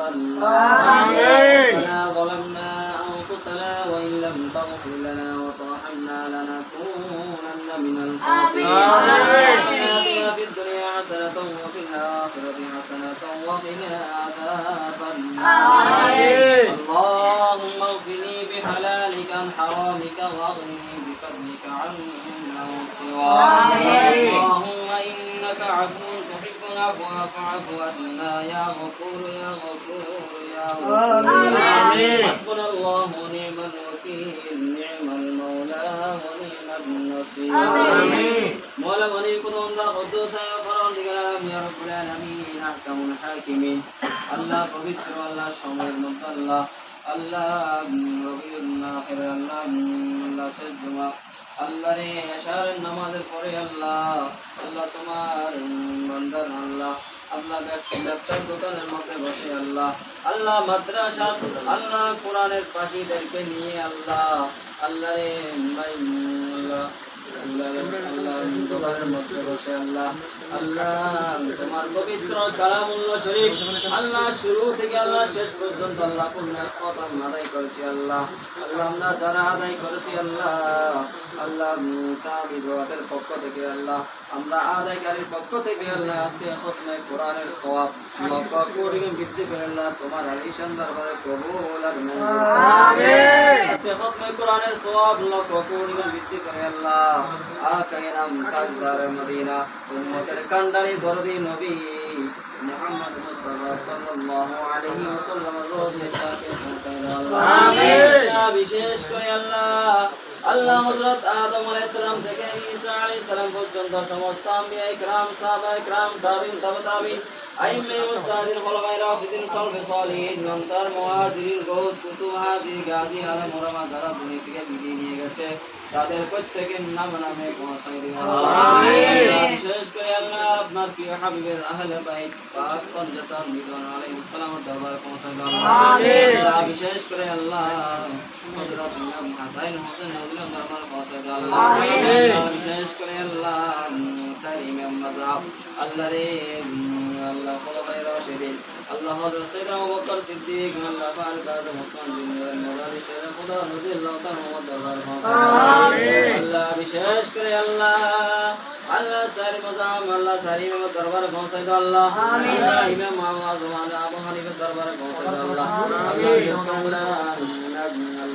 النار ربنا ظلمنا أنفسنا وإن لم تغفر لنا وترحمنا لنكونن من الخاسرين آتنا في الدنيا حسنة وفي الآخرة حسنة وقنا عذاب النار. اللهم اغفر لي بحلالك عن حرامك واغنني بفضلك عن من سواك اللهم إنك عفو تحب العفو فاعف عنا يا غفور يا غفور يا غفور حسبنا الله ونعم الوكيل نعم المولى ونعم النصير مولا غني كرم ذا قدوس يا فرون يا رب العالمين أحكم الحاكمين الله পবিত্র আল্লাহ সময়ের মধ্যে আল্লাহ আল্লাহ রবিউল আখির আল্লাহ আল্লাহ শেষ জুমা আল্লাহ রে এশারের নামাজের পরে আল্লাহ আল্লাহ তোমার বান্দার আল্লাহ আল্লাহ ব্যবসা- ব্যবসার দোকানের মধ্যে বসে আল্লাহ আল্লাহ মাদ্রাসা আল্লাহ কোরআনের পাখিদেরকে নিয়ে আল্লাহ আল্লাহ রে আল্লাহ আল্লাহ তোমার পবিত্র কালামুল্লাহ শরীফ আল্লাহ শুরু থেকে আল্লাহ শেষ পর্যন্ত আল্লাহ পুণ্যের খতম আদায় করেছি আল্লাহ আল্লাহ আমরা যারা আদায় করেছি আল্লাহ আল্লাহ চাঁদি পক্ষ থেকে আল্লাহ আমরা আদায়কারীর পক্ষ থেকে আল্লাহ আজকে খতমে কোরআনের সওয়াব লক্ষ কোটি বৃদ্ধি করে আল্লাহ তোমার আলিশান দরবারে কবুল আর মঞ্জুর আজকে খতমে কোরআনের সওয়াব লক্ষ কোটি বৃদ্ধি করে আল্লাহ। আকাইনাম তাজদার মদিনা উম্মতের কান্ডারি দরদি নবী মুহাম্মদ মুস্তাফা সাল্লাল্লাহু আলাইহি ওয়াসাল্লাম রোজে তাকে পৌঁছায় আল্লাহ। আমিন। বিশেষ করে আল্লাহ আল্লাহ হযরত আদম আলাইহিস সালাম থেকে ঈসা আলাইহিস সালাম পর্যন্ত সমস্ত আম্বিয়া ইকরাম সাহাবা ইকরাম তাবিন তাবে তাবিন আইমে রাশিদিন সলফে সলিহিন আনসার মুহাজিরিন গৌস কুতুব হাজি গাজী আলম ওলামা যারা দুনিয়া থেকে বিদায় নিয়ে গেছে তাদের প্রত্যেকের নাম নামে আমিন। বিশেষ করে আল্লাহ আপনার প্রিয় হাবিবের আহলে বাইত পাক পঞ্জতন আলাইহিস সালামের দরবারে আমিন। বিশেষ করে আল্লাহ ইমাম হাসান হোসেন নবীর দরবারে পৌঁছায় দাও আমিন আল্লাহ বিশেষ করে আল্লাহ সারি ইমাম মাযহাব আল্লাহ রে আল্লাহ খোলাফায়ে রাশিদিন আল্লাহ হযরত সাইয়েদনা আবু বকর সিদ্দিক আল্লাহ ফারুক আযম ওসমান বিন মৌলানা শেখ খুদা রাদিয়াল্লাহু তাআলা মুহাম্মদ দরবারে পৌঁছায় দাও আমিন আল্লাহ বিশেষ করে আল্লাহ আল্লাহ সারি মাজাম আল্লাহ সারি ইমাম দরবারে পৌঁছায় দাও আল্লাহ আমিন আল্লাহ ইমাম আযম আবু হানিফার দরবারে পৌঁছায় দাও আল্লাহ আল্লাহ বিশেষ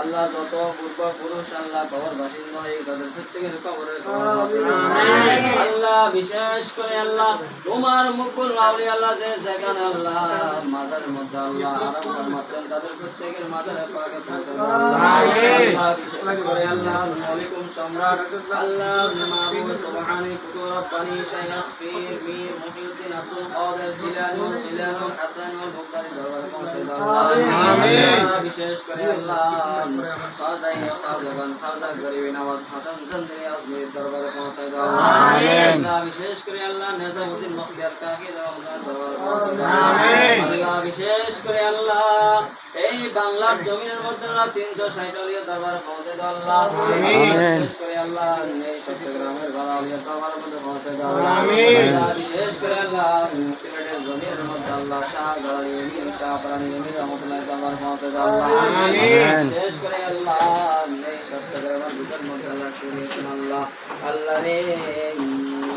আল্লাহ যত পূর্ব পুরুষ আল্লাহ কবর বাসিন্দা হয়ে তাদের প্রত্যেকের কবরের আল্লাহ বিশেষ করে আল্লাহ তোমার মুকুল লাউলি আল্লাহ যে যেখানে আল্লাহ মাজারের মধ্যে আল্লাহ আরাম ফরমাচ্ছেন তাদের প্রত্যেকের মাজারে পাকে বিশেষ করে আল্লাহ মালিকুম সম্রাট। আল্লাহ মাহবুব সুবহানি কুতুব রব্বানি শাইখ পীর Mir Muhiuddin Abdul Qadir Jilani Jilani Hasan ওয়াল বুখারী দরবারে পৌঁছে দাও। আল্লাহ বিশেষ করে আল্লাহ খাজা ইয়া খাজাগান খাজা গরিব নওয়াজ হাসান চন্দ্রি আজমির দরবারে পৌঁছে দাও আল্লাহ বিশেষ করে আল্লাহ নিজামউদ্দিন মুখতিয়ার কাকি দরবারে পৌঁছে জমিনের মধ্যে আল্লাহ তিনশো আলিয়া দরবারে পৌঁছে দাও আল্লাহ। বিশেষ করে আল্লাহ এই চট্টগ্রামের ভালো আলিয়া দরবারের মধ্যে পৌঁছে দাও আল্লাহ। বিশেষ করে আল্লাহ সিলেটের জমিনের মধ্যে আল্লাহ শাহ গড়ালি এমির শাহ প্রাণী এমির রহমতুল্লাহ দরবার পৌঁছে দাও আল্লাহ। বিশেষ করে আল্লাহ এই চট্টগ্রামের ভিতর মধ্যে আল্লাহ শুনিয়েছেন আল্লাহ। আল্লাহ রে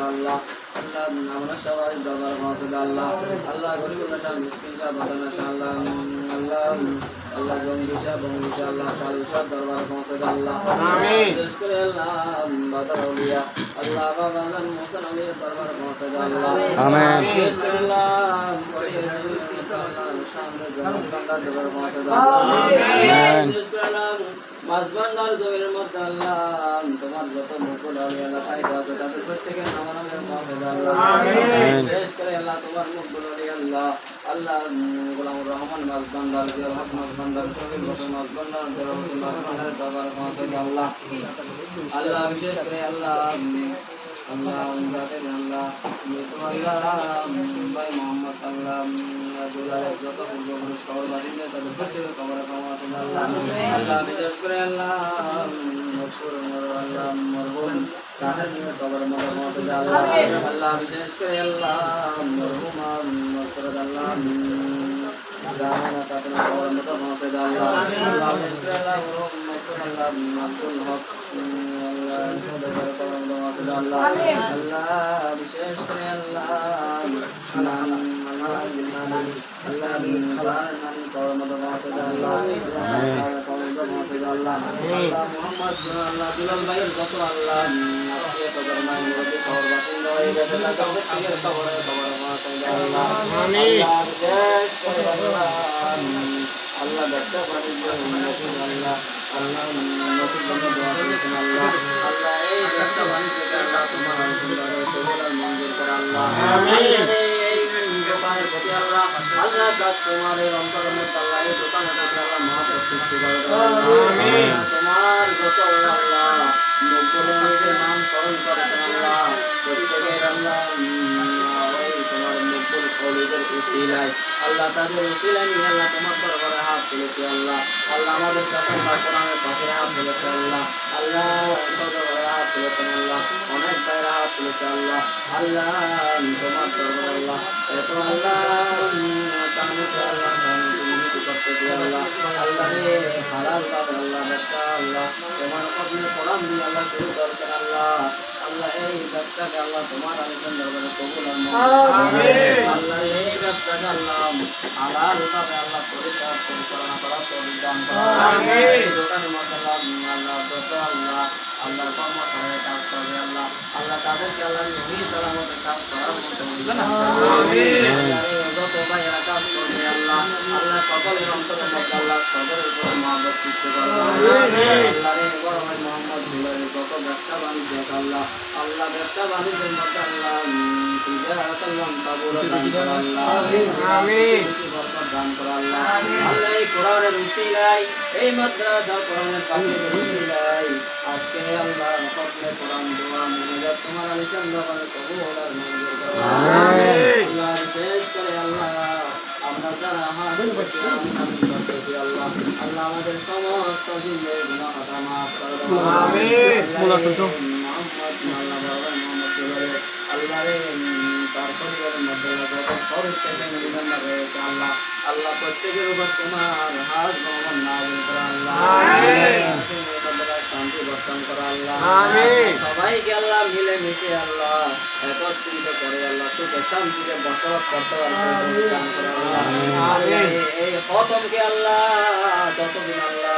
আল্লাহ। আল্লাহ আমরা সবাই দরবার পৌঁছে দাও আল্লাহ আল্লাহ গরিবুল্লাহ শাহ মিসকিন শাহ বাদানা শাহ আল্লাহ আল্লাহ আল্লাহ জঙ্গি শাহ বঙ্গি শাহ আল্লাহ কালু শাহ দরবার পৌঁছে দাও আল্লাহ বিশেষ করে আল্লাহ বাদর আউলিয়া আল্লাহ বাবা জান মোহসেন আউলিয়া দরবার পৌঁছে দাও মাঝবান্ডার জমির মধ্যে আল্লাহ তোমার যত মুকুল আউলিয়া আল্লাহ সাহিত্য আছে তাদের প্রত্যেকের নাম নামের দাও আল্লাহ বিশেষ করে আল্লাহ তোমার মুকুল আউলিয়া আল্লাহ আল্লাহ গোলামুর রহমান মাঝবান্ডার জিয়াল হক মাঝবান্ডার শহীদ হোসেন মাঝবান্ডার পৌঁছে আল্লাহ আল্লাহ বিশেষ করে আল্লাহ আল্লাহ যাদের আল্লাহ মৃত্যু আল্লাহ ভাই মোহাম্মদ আল্লাহ দুলারের যত পূর্বপুরুষ খবর বাদিনে তাদের প্রত্যেকের খবরে ক্ষমা আছে আল্লাহ আল্লাহ বিশেষ করে আল্লাহ মকসুর আল্লাহ মরহুম তাদের নিয়ে খবর মতো ক্ষমা আছে আল্লাহ আল্লাহ বিশেষ করে আল্লাহ মরহুম মকসুর আল্লাহ জাহানা তাদের খবর মতো ক্ষমা আছে আল্লাহ আল্লাহ বিশেষ করে আল্লাহ মরহুম মকসুর আল্লাহ আব্দুল হক আল্লাহ আল্লাহ বিশেষ করে আল্লাহ আল্লাহ আল্লাহ আল্লাহ ব্যবসা বাণিজ্য উন্নতি আল্লাহ আল্লাহ উন্নতির জন্য দোয়া করেছেন আল্লাহ। আল্লাহ এই ব্যবসা বাণিজ্যকে আল্লাহ তোমার সুন্দর কবুল আর মঞ্জুর করে আল্লাহ দোকানের প্রতি আল্লাহ আল্লাহ কাস্টমারের অন্তরের মধ্যে আল্লাহ এই দোকানের প্রতি আল্লাহ মহাপ্রভ সৃষ্টি করে তোমার যত আল্লাহ মুখগুলো নাম স্মরণ করেছেন আল্লাহ প্রত্যেকের আল্লাহ তোমার মুখগুলো কলিজের উসিলায় আল্লাহ তাদের উসিলায় নিয়ে আল্লাহ তোমার দরবারে হাত তুলেছে, আল্লাহ। আল্লাহ আমাদের আল্লাহ কোরআনের পাশে হাত তুলেছে, আল্লাহ। আল্লাহ দরবারে হাত তুলেছেন আল্লাহ। অনেক ভাইয়ের হাত তুলেছে, আল্লাহ। আল্লাহ তোমার দরবারে আল্লাহ। এত আল্লাহ আল্লাহ এই ব্যবসাকে আল্লাহ তোমার আলোচন কবুল আর করুন। আল্লাহ ব্যবসাকে আল্লাহ পরিচালনা পরিচালনা করার তৌফিক দান করুন। এই দোকানের মধ্যে আল্লাহ আল্লাহ যত আল্লাহ আল্লাহ কর্মচারী কাজ করবে আল্লাহ আল্লাহ তাদেরকে আল্লাহ সালামতে কাজ করার মতো যত ভাইয়েরা কাজ করবে আল্লাহ আল্লাহ সকলের উপর মহাবত সৃষ্টি করবে আল্লাহ রে বড় ভাই মোহাম্মদ বিলালের যত ব্যবসা বাণিজ্য আল্লাহ আল্লাহ ব্যবসা বাণিজ্যের মধ্যে আল্লাহ করো করো এই মাদ্রাসা কোরআনের পাখির উসিলাই আজকে আল্লাহ ফজলে কোরআন দোয়া মুনাজাত তোমার মঞ্জুর করো আল্লাহ বিশেষ করে আল্লাহ আমরা যারা করছি করতেছি আল্লাহ আল্লাহ আমাদের সমস্ত জিনের গুনাহ মাফ করে আমিন মোহাম্মদ আল্লাহ বাবা মোহাম্মদ দুলারে আল্লাহ রে উম, তার পরিবারের মধ্যে রয়েছে আল্লাহ আল্লাহ প্রত্যেকের উপর তোমার হাত ভগবান নাজিল করে আল্লাহ। শান্তি বর্ষণ করে আল্লাহ। সবাইকে আল্লাহ মিলে মিশে আল্লাহ একত্রিত করে আল্লাহ সুখে শান্তিতে বসবাস করতে পারে এই খতমকে আল্লাহ যতদিন আল্লাহ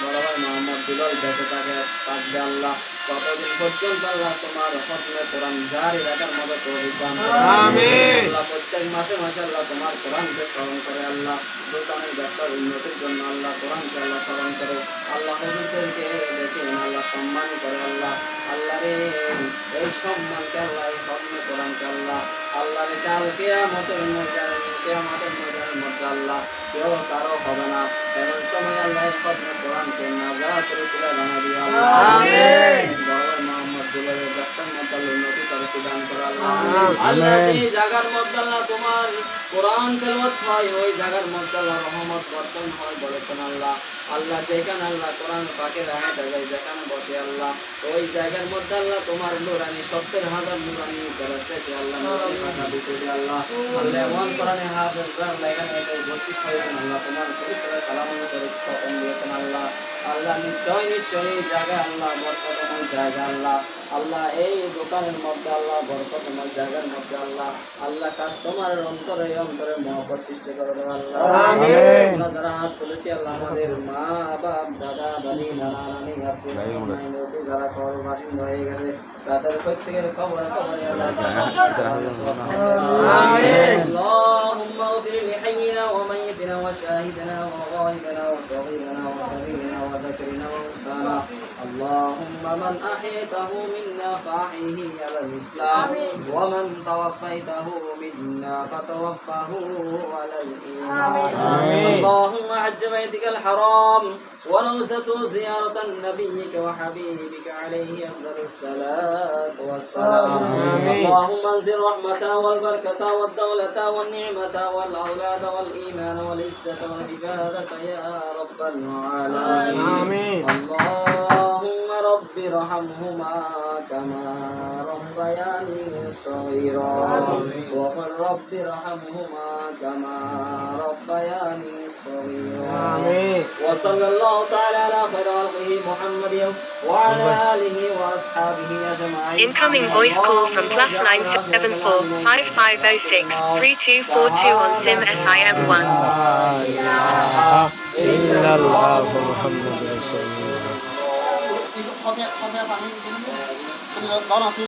বড় ভাই মোহাম্মদ দুলাল বেঁচে থাকে থাকবে আল্লাহ ততদিন পর্যন্ত আল্লাহ তোমার খতমে কোরআন জারি রাখার মতো তৌফিক দান আল্লাহ প্রত্যেক মাসে মাসে আল্লাহ তোমার কোরআনকে স্মরণ করে আল্লাহ। দোকানের ব্যবসার উন্নতির জন্য আল্লাহ কোরআনকে আল্লাহ স্মরণ করে। আল্লাহ হুজুরদেরকে দেখে আল্লাহ সম্মান করে আল্লাহ। আল্লাহ রে এই সম্মানকে আল্লাহ এই স্বপ্ন কোরআনকে আল্লাহ। আল্লাহ রে কাল কেয়ামতের ময়দানে কেয়ামতের ময়দানের মধ্যে আল্লাহ কেউ কারও হবে না। এমন সময় আল্লাহ এই কোরআনকে নাজা করেছিল বানা দিয়ে আল্লাহ মোহাম্মদ দুলালের ব্যবসার মধ্যে আল্লাহ উন্নতি করে দান করে আল্লাহ। আল্লাহ এই জায়গার মধ্যে আল্লাহ তোমার কোরআন তেলাওয়াত হয় ওই জায়গার মধ্যে আল্লাহ রহমত বর্ষণ হয় বলেছেন আল্লাহ। আল্লাহ যেখানে আল্লাহ কোরআন পাকে রায় জায়গায় যেখানে বসে আল্লাহ ওই জায়গার মধ্যে আল্লাহ তোমার নুরানি সত্তর হাজার নুরানি ফেরস্তে আল্লাহ দিতে আল্লাহ। আল্লাহ এমন কোরআনে আল্লাহ এখানে এসে উপস্থিত হয়েছেন আল্লাহ তোমার পবিত্র কালাম করে খতম দিয়েছেন আল্লাহ। আল্লাহ নিশ্চয় নিশ্চয় এই জায়গায় আল্লাহ বর্তমান জায়গা আল্লাহ। আল্লাহ এই দোকানের মধ্যে আল্লাহ বরকতময় জায়গার মধ্যে আল্লাহ আল্লাহ কাস্টমারের অন্তরে অন্তরে মহব্বত সৃষ্টি করে দেবে আল্লাহ আমরা যারা হাত তুলেছি আল্লাহ আমাদের মা বাপ দাদা দাদি নানা নানি আত্মীয় স্বজন, মাই মুরব্বি যারা কবর বাসিন্দ হয়ে গেছে তাদের প্রত্যেকের খবর খবরে اللهم اغفر لحينا وميتنا وشاهدنا وغائبنا وصغيرنا وكبيرنا وذكرنا وانثانا اللهم من أحيته منا فأحيه على الإسلام. ومن توفيته منا فتوفه على الإيمان. اللهم حج بيتك الحرام ونوسة زيارة نبيك وحبيبك عليه أفضل الصلاة والسلام. اللهم انزل رحمة والبركة والدولة والنعمة والأولاد والإيمان والعزة والعبادة يا رب العالمين. آمين. اللهم رب ارحمهما. كما ربياني صغيرا وقل رب ارحمهما كما ربياني صغيرا آمين وصلى الله تعالى على خير خلقه محمد وعلى آله وأصحابه أجمعين Incoming voice call from plus 974 5506 3242 on SIM SIM1. لا إله إلا الله محمد رسول الله 老老实